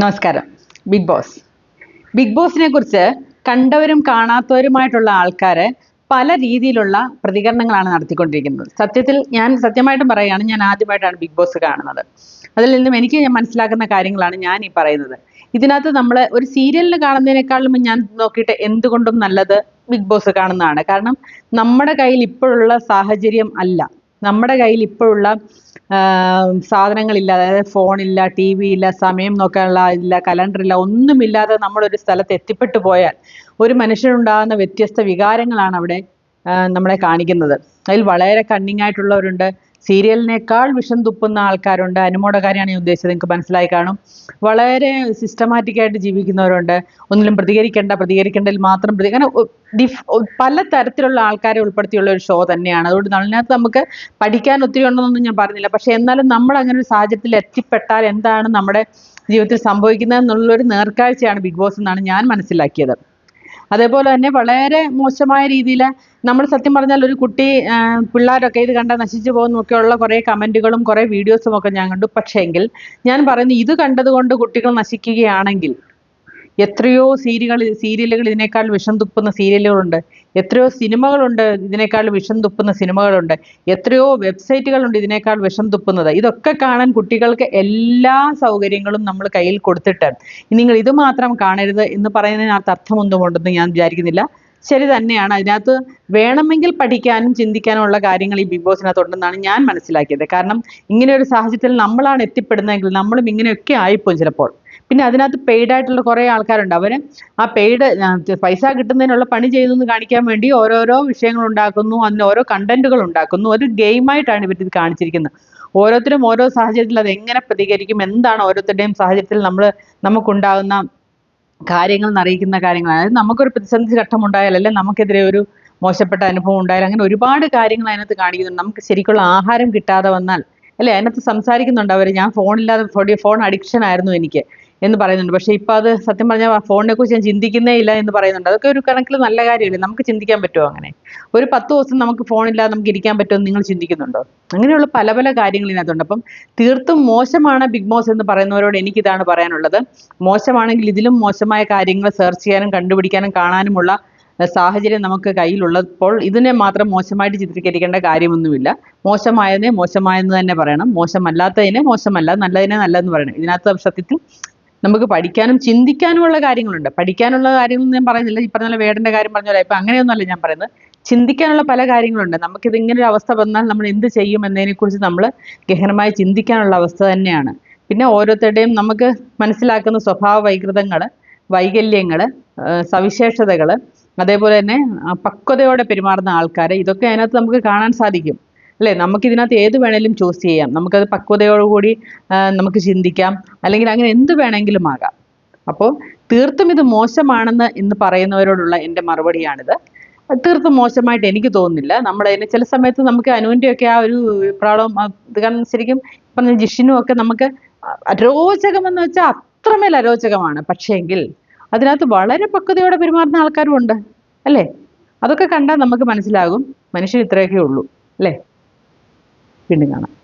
നമസ്കാരം. Big boss. Big ബോസിനെ കുറിച്ച് കണ്ടവരും കാണാത്തവരുമായിട്ടുള്ള ആൾക്കാര് പല രീതിയിലുള്ള പ്രതികരണങ്ങളാണ് നടത്തിക്കൊണ്ടിരിക്കുന്നത്. സത്യത്തിൽ ഞാൻ സത്യമായിട്ടും പറയുകയാണ് ഞാൻ ആദ്യമായിട്ടാണ് ബിഗ് ബോസ് കാണുന്നത്. അതിൽ നിന്നും എനിക്ക് ഞാൻ മനസ്സിലാക്കുന്ന കാര്യങ്ങളാണ് ഞാൻ ഈ പറയുന്നത്. ഇതിനകത്ത് നമ്മൾ ഒരു സീരിയലിന് കാണുന്നതിനേക്കാളും ഞാൻ നോക്കിയിട്ട് എന്തുകൊണ്ടും നല്ലത് ബിഗ് ബോസ് കാണുന്നതാണ്. കാരണം നമ്മുടെ കയ്യിൽ ഇപ്പോഴുള്ള സാഹചര്യം അല്ല. നമ്മുടെ കയ്യിൽ ഇപ്പോഴുള്ള സാധനങ്ങളില്ല അതായത് ഫോണില്ല ടി വി ഇല്ല സമയം നോക്കാനുള്ള ഇല്ല കലണ്ടർ കലണ്ടറില്ല ഒന്നുമില്ലാതെ നമ്മളൊരു സ്ഥലത്ത് എത്തിപ്പെട്ടു പോയാൽ ഒരു മനുഷ്യനുണ്ടാകുന്ന വ്യത്യസ്ത വികാരങ്ങളാണ് അവിടെ നമ്മളെ കാണിക്കുന്നത്. അതിൽ വളരെ കണ്ണിങ് ആയിട്ടുള്ളവരുണ്ട്. സീരിയലിനേക്കാൾ വിഷം തുപ്പുന്ന ആൾക്കാരുണ്ട്. അനുമോടെ കാര്യമാണ് ഞാൻ ഉദ്ദേശിച്ചത്. നിങ്ങൾക്ക് മനസ്സിലായി കാണും. വളരെ സിസ്റ്റമാറ്റിക് ആയിട്ട് ജീവിക്കുന്നവരുണ്ട്. ഒന്നിലും പ്രതികരിക്കേണ്ട. പ്രതികരിക്കേണ്ടതിൽ മാത്രം പ്രതി അങ്ങനെ ഡിഫ് പല തരത്തിലുള്ള ആൾക്കാരെ ഉൾപ്പെടുത്തിയുള്ള ഒരു ഷോ തന്നെയാണ്. അതുകൊണ്ട് അതിനകത്ത് നമുക്ക് പഠിക്കാൻ ഒത്തിരി ഉണ്ടെന്നൊന്നും ഞാൻ പറഞ്ഞില്ല. പക്ഷേ എന്നാലും നമ്മൾ അങ്ങനെ ഒരു സാഹചര്യത്തിൽ എത്തിപ്പെട്ടാൽ എന്താണ് നമ്മുടെ ജീവിതത്തിൽ സംഭവിക്കുന്നത് എന്നുള്ളൊരു നേർക്കാഴ്ചയാണ് ബിഗ് ബോസ് എന്നാണ് ഞാൻ മനസ്സിലാക്കിയത്. അതേപോലെ തന്നെ വളരെ മോശമായ രീതിയിൽ നമ്മൾ സത്യം പറഞ്ഞാൽ ഒരു കുട്ടി പിള്ളേരൊക്കെ ഇത് കണ്ടാൽ നശിച്ചു പോകുന്നൊക്കെയുള്ള കുറേ കമന്റുകളും കുറേ വീഡിയോസും ഒക്കെ ഞാൻ കണ്ടു. പക്ഷേങ്കിൽ ഞാൻ പറയുന്നു ഇത് കണ്ടതുകൊണ്ട് കുട്ടികൾ നശിക്കുകയാണെങ്കിൽ എത്രയോ സീരിയലുകൾ സീരിയലുകൾ ഇതിനേക്കാൾ വിഷം തുപ്പുന്ന സീരിയലുകളുണ്ട്. എത്രയോ സിനിമകളുണ്ട് ഇതിനേക്കാൾ വിഷം തുപ്പുന്ന സിനിമകളുണ്ട്. എത്രയോ വെബ്സൈറ്റുകളുണ്ട് ഇതിനേക്കാൾ വിഷം തുപ്പുന്നത്. ഇതൊക്കെ കാണാൻ കുട്ടികൾക്ക് എല്ലാ സൗകര്യങ്ങളും നമ്മൾ കയ്യിൽ കൊടുത്തിട്ട് നിങ്ങൾ ഇത് മാത്രം കാണരുത് എന്ന് പറയുന്നതിനകത്ത് അർത്ഥമൊന്നും ഉണ്ടെന്ന് ഞാൻ വിചാരിക്കുന്നില്ല. ശരി തന്നെയാണ്. അതിനകത്ത് വേണമെങ്കിൽ പഠിക്കാനും ചിന്തിക്കാനും ഉള്ള കാര്യങ്ങൾ ഈ ബിഗ് ബോസിനകത്തുണ്ടെന്നാണ് ഞാൻ മനസ്സിലാക്കിയത്. കാരണം ഇങ്ങനെ ഒരു സാഹചര്യത്തിൽ നമ്മളാണ് എത്തിപ്പെടുന്നതെങ്കിൽ നമ്മളും ഇങ്ങനെയൊക്കെ ആയിപ്പോയി ചിലപ്പോൾ. പിന്നെ അതിനകത്ത് പെയ്ഡ് ആയിട്ടുള്ള കുറേ ആൾക്കാരുണ്ട്. അവർ ആ പെയ്ഡ് പൈസ കിട്ടുന്നതിനുള്ള പണി ചെയ്തെന്ന് കാണിക്കാൻ വേണ്ടി ഓരോരോ വിഷയങ്ങൾ ഉണ്ടാക്കുന്നു. അതിന് ഓരോ കണ്ടന്റുകൾ ഉണ്ടാക്കുന്നു. ഒരു ഗെയിമായിട്ടാണ് ഇവർ ഇത് കാണിച്ചിരിക്കുന്നത്. ഓരോരുത്തരും ഓരോ സാഹചര്യത്തിൽ അത് എങ്ങനെ പ്രതികരിക്കും എന്താണ് ഓരോരുത്തരുടെയും സാഹചര്യത്തിൽ നമ്മൾ നമുക്കുണ്ടാകുന്ന കാര്യങ്ങൾ അറിയിക്കുന്ന കാര്യങ്ങൾ. അതായത് നമുക്കൊരു പ്രതിസന്ധി ഘട്ടം ഉണ്ടായാലല്ലേ നമുക്കെതിരെ ഒരു മോശപ്പെട്ട അനുഭവം ഉണ്ടായാൽ അങ്ങനെ ഒരുപാട് കാര്യങ്ങൾ അതിനകത്ത് കാണിക്കുന്നുണ്ട്. നമുക്ക് ശരിക്കുള്ള ആഹാരം കിട്ടാതെ വന്നാൽ അല്ലേ അതിനകത്ത് സംസാരിക്കുന്നുണ്ട് അവർ ഞാൻ ഫോണില്ലാതെ ഫോൺ അഡിക്ഷൻ ആയിരുന്നു എനിക്ക്. എന്ന് പറയുന്നുണ്ട്. പക്ഷേ ഇപ്പം അത് സത്യം പറഞ്ഞാൽ ഫോണിനെ കുറിച്ച് ഞാൻ ചിന്തിക്കുന്നേ ഇല്ല എന്ന് പറയുന്നുണ്ട്. അതൊക്കെ ഒരു കണക്കിൽ നല്ല കാര്യമല്ലേ? നമുക്ക് ചിന്തിക്കാൻ പറ്റുമോ അങ്ങനെ? ഒരു പത്ത് ദിവസം നമുക്ക് ഫോണില്ലാതെ നമുക്ക് ഇരിക്കാൻ പറ്റുമെന്ന് നിങ്ങൾ ചിന്തിക്കുന്നുണ്ടോ? അങ്ങനെയുള്ള പല പല കാര്യങ്ങൾ ഇതിനകത്തുണ്ട്. അപ്പം തീർത്തും മോശമാണ് ബിഗ് ബോസ് എന്ന് പറയുന്നവരോട് എനിക്കിതാണ് പറയാനുള്ളത്. മോശമാണെങ്കിൽ ഇതിലും മോശമായ കാര്യങ്ങൾ സെർച്ച് ചെയ്യാനും കണ്ടുപിടിക്കാനും കാണാനുമുള്ള സാഹചര്യം നമുക്ക് കയ്യിലുള്ളപ്പോൾ ഇതിനെ മാത്രം മോശമായിട്ട് ചിത്രീകരിക്കേണ്ട കാര്യമൊന്നുമില്ല. മോശമായതിനെ മോശമായെന്ന് തന്നെ പറയണം. മോശമല്ലാത്തതിനെ മോശമല്ല. നല്ലതിനെ നല്ലതെന്ന് പറയണം. ഇതിനകത്ത് സത്യത്തിൽ നമുക്ക് പഠിക്കാനും ചിന്തിക്കാനുമുള്ള കാര്യങ്ങളുണ്ട്. പഠിക്കാനുള്ള കാര്യങ്ങൾ ഞാൻ പറയുന്നില്ല. ഈ പറഞ്ഞ വേടന്റെ കാര്യം പറഞ്ഞ പോലെ ഇപ്പം അങ്ങനെയൊന്നുമല്ല ഞാൻ പറയുന്നത്. ചിന്തിക്കാനുള്ള പല കാര്യങ്ങളുണ്ട്. നമുക്കിത് ഇങ്ങനെ ഒരു അവസ്ഥ വന്നാൽ നമ്മൾ എന്ത് ചെയ്യും എന്നതിനെക്കുറിച്ച് നമ്മൾ ഗഹനമായി ചിന്തിക്കാനുള്ള അവസ്ഥ തന്നെയാണ്. പിന്നെ ഓരോരുത്തരുടെയും നമുക്ക് മനസ്സിലാക്കുന്ന സ്വഭാവ വൈകൃതങ്ങൾ വൈകല്യങ്ങൾ സവിശേഷതകൾ അതേപോലെ തന്നെ പക്വതയോടെ പെരുമാറുന്ന ആൾക്കാർ ഇതൊക്കെ അതിനകത്ത് നമുക്ക് കാണാൻ സാധിക്കും. അല്ലേ? നമുക്കിതിനകത്ത് ഏത് വേണേലും ചൂസ് ചെയ്യാം. നമുക്കത് പക്വതയോടുകൂടി നമുക്ക് ചിന്തിക്കാം. അല്ലെങ്കിൽ അങ്ങനെ എന്ത് വേണമെങ്കിലും ആകാം. അപ്പോൾ തീർത്തും ഇത് മോശമാണെന്ന് ഇന്ന് പറയുന്നവരോടുള്ള എന്റെ മറുപടിയാണിത്. തീർത്തും മോശമായിട്ട് എനിക്ക് തോന്നുന്നില്ല. നമ്മളതിന് ചില സമയത്ത് നമുക്ക് അനുവിന്റെയൊക്കെ ആ ഒരു പ്രാളം കാരണം ശരിക്കും പറഞ്ഞ ജിഷിനും ഒക്കെ നമുക്ക് അരോചകമെന്ന് വെച്ചാൽ അത്രമേൽ അരോചകമാണ്. പക്ഷേങ്കിൽ അതിനകത്ത് വളരെ പക്വതയോടെ പെരുമാറുന്ന ആൾക്കാരും ഉണ്ട്. അല്ലേ? അതൊക്കെ കണ്ടാൽ നമുക്ക് മനസ്സിലാകും. മനുഷ്യൻ ഇത്രയൊക്കെ ഉള്ളൂ. അല്ലേ? വീണ്ടും കാണാം.